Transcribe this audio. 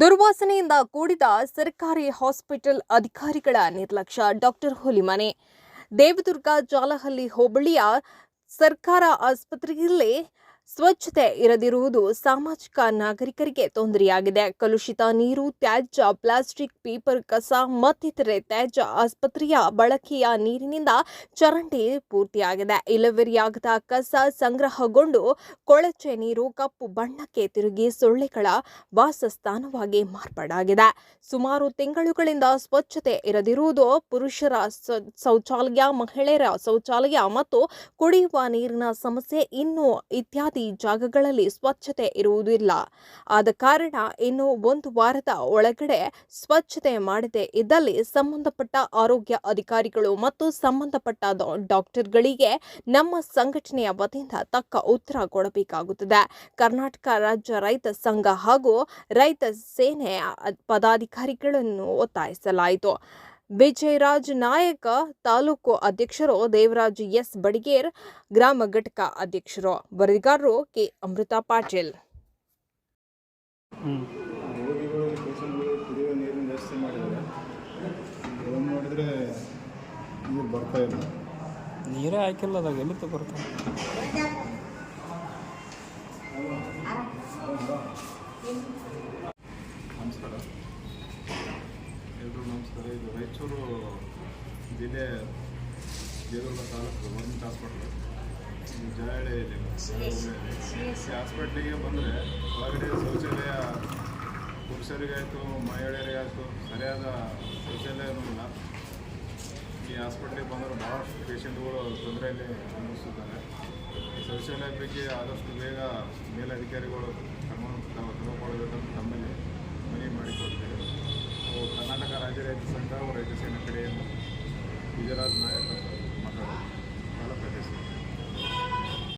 ದುರ್ವಾಸನೆಯಿಂದ ಕೂಡಿದ ಸರ್ಕಾರಿ ಹಾಸ್ಪಿಟಲ್ ಅಧಿಕಾರಿಗಳ ನಿರ್ಲಕ್ಷ್ಯ. ಡಾಕ್ಟರ್ ಹುಲಿಮನೆ ದೇವದುರ್ಗ ಜಾಲಹಳ್ಳಿ ಹೋಬಳಿಯ ಸರ್ಕಾರ ಆಸ್ಪತ್ರೆಯಲ್ಲಿ ಸ್ವಚ್ಛತೆ ಇರದಿರುವುದು ಸಾಮಾಜಿಕ ನಾಗರಿಕರಿಗೆ ತೊಂದರೆಯಾಗಿದೆ. ಕಲುಷಿತ ನೀರು, ತ್ಯಾಜ್ಯ, ಪ್ಲಾಸ್ಟಿಕ್, ಪೇಪರ್, ಕಸ, ಮತ್ತಿತರೆ ತ್ಯಾಜ್ಯ ಆಸ್ಪತ್ರೆಯ ಬಳಕೆಯ ನೀರಿನಿಂದ ಚರಂಡಿ ಪೂರ್ತಿಯಾಗಿದೆ. ಇಳುವರಿಯಾಗದ ಕಸ ಸಂಗ್ರಹಗೊಂಡು ಕೊಳಚೆ ನೀರು, ಕಪ್ಪು ಬಣ್ಣಕ್ಕೆ ತಿರುಗಿ ಸೊಳ್ಳೆಗಳ ವಾಸಸ್ಥಾನವಾಗಿ ಮಾರ್ಪಾಡಾಗಿದೆ. ಸುಮಾರು ತಿಂಗಳುಗಳಿಂದ ಸ್ವಚ್ಛತೆ ಇರದಿರುವುದು ಪುರುಷರ ಶೌಚಾಲಯ, ಮಹಿಳೆಯರ ಶೌಚಾಲಯ ಮತ್ತು ಕುಡಿಯುವ ನೀರಿನ ಸಮಸ್ಯೆ ಇನ್ನೂ ಇತ್ಯಾದಿ ಜಾಗಗಳಲ್ಲಿ ಸ್ವಚ್ಛತೆ ಇರುವುದಿಲ್ಲ. ಆದ ಕಾರಣ ಇನ್ನು ಒಂದು ವಾರದ ಒಳಗಡೆ ಸ್ವಚ್ಛತೆ ಮಾಡದೆ ಇದ್ದಲ್ಲಿ ಸಂಬಂಧಪಟ್ಟ ಆರೋಗ್ಯ ಅಧಿಕಾರಿಗಳು ಮತ್ತು ಸಂಬಂಧಪಟ್ಟ ಡಾಕ್ಟರ್ಗಳಿಗೆ ನಮ್ಮ ಸಂಘಟನೆಯ ವತಿಯಿಂದ ತಕ್ಕ ಉತ್ತರ ಕೊಡಬೇಕಾಗುತ್ತದೆ. ಕರ್ನಾಟಕ ರಾಜ್ಯ ರೈತ ಸಂಘ ಹಾಗೂ ರೈತ ಸೇನೆ ಪದಾಧಿಕಾರಿಗಳನ್ನು ಒತ್ತಾಯಿಸಲಾಯಿತು. ವಿಜಯರಾಜ್ ನಾಯಕ ತಾಲೂಕು ಅಧ್ಯಕ್ಷರು ದೇವರಾಜ್ ಎಸ್. ಬಡಿಗೇರ್ ಗ್ರಾಮ ಘಟಕ ಅಧ್ಯಕ್ಷರು ವರದಿಗಾರರು ಕೆ. ಅಮೃತ ಪಾಟೀಲ್. ನೀರು ಹಾಕಿಲ್ಲ ಅದಾಗ ಎಲ್ಲಿ ಬರ್ತಾವೆ ನಮಸ್ಕಾರ ಇದು ರಾಯಚೂರು ಜಿಲ್ಲೆ ದೇವದುರ್ಗ ತಾಲೂಕು ಗೌರ್ಮೆಂಟ್ ಹಾಸ್ಪಿಟ್ಲು. ಜಯಹಳ್ಳಿಯಲ್ಲಿ ಹಾಸ್ಪಿಟ್ಲಿಗೆ ಬಂದರೆ ಹೊರಗಡೆ ಶೌಚಾಲಯ, ಪುರುಷರಿಗಾಯಿತು, ಮಹಿಳೆಯರಿಗಾಯಿತು ಸರಿಯಾದ ಶೌಚಾಲಯನೂ ಇಲ್ಲ ಈ ಹಾಸ್ಪಿಟ್ಲಿಗೆ ಬಂದರೆ ಭಾಳಷ್ಟು ಪೇಷಂಟ್ಗಳು ತೊಂದರೆಯಲ್ಲಿ ಅನುಭವಿಸುತ್ತಾರೆ ಶೌಚಾಲಯ ಬಗ್ಗೆ ಆದಷ್ಟು ಬೇಗ ಮೇಲಧಿಕಾರಿಗಳು ಕ್ರಮ ಕೊಡಬೇಕಂತ ತಮ್ಮಲ್ಲಿ ಮನವಿ ಮಾಡಿಕೊಡ್ತೇವೆ ದಯವಿಟ್ಟು ನನ್ನ ಕಡೆಯಿಂದ ಗುಜರಾತ್ ನಾಯಕ ಮಾತಾಡೋದು ಬಾಲ ಪ್ರದೇಶ